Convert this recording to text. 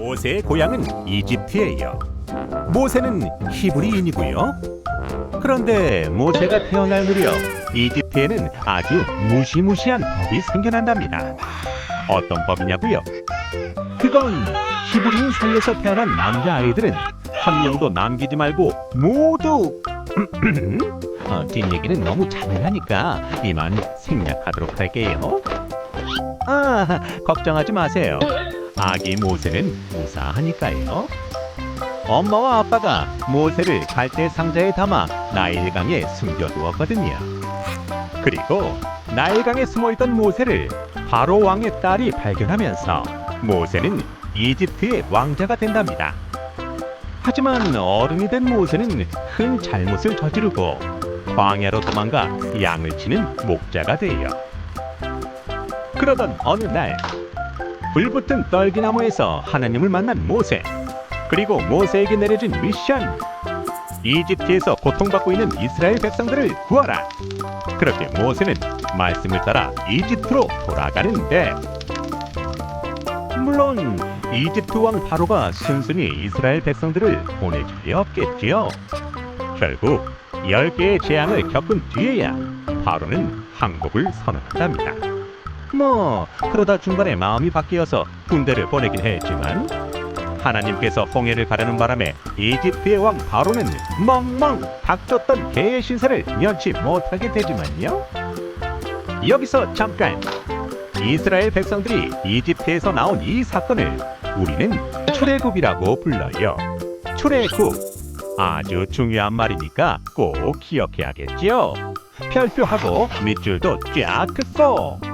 모세의 고향은 이집트예요. 모세는 히브리인이고요. 그런데 모세가 태어날 무렵 이집트에는 아주 무시무시한 법이 생겨난답니다. 어떤 법이냐고요? 그건 히브리인 사이에서 태어난 남자 아이들은 한 명도 남기지 말고 모두 어, 뒷얘기는 너무 잔인하니까 이만 생략하도록 할게요. 아, 걱정하지 마세요. 아기 모세는 무사하니까요. 엄마와 아빠가 모세를 갈대 상자에 담아 나일강에 숨겨두었거든요. 그리고 나일강에 숨어있던 모세를 바로 왕의 딸이 발견하면서 모세는 이집트의 왕자가 된답니다. 하지만 어른이 된 모세는 큰 잘못을 저지르고 광야로 도망가 양을 치는 목자가 돼요. 그러던 어느 날 불붙은 떨기나무에서 하나님을 만난 모세 그리고 모세에게 내려진 미션. 이집트에서 고통받고 있는 이스라엘 백성들을 구하라. 그렇게 모세는 말씀을 따라 이집트로 돌아가는데 물론 이집트 왕 바로가 순순히 이스라엘 백성들을 보내줄 리 없겠지요. 결국 10개의 재앙을 겪은 뒤에야 바로는 항복을 선언한답니다 뭐 그러다 중간에 마음이 바뀌어서 군대를 보내긴 했지만 하나님께서 홍해를 가르는 바람에 이집트의 왕 바로는 멍멍 닥쳤던 개의 신세를 면치 못하게 되지만요. 여기서 잠깐 이스라엘 백성들이 이집트에서 나온 이 사건을 우리는 출애굽이라고 불러요. 출애굽 아주 중요한 말이니까 꼭 기억해야겠지요. 별표하고 밑줄도 쫙 긋고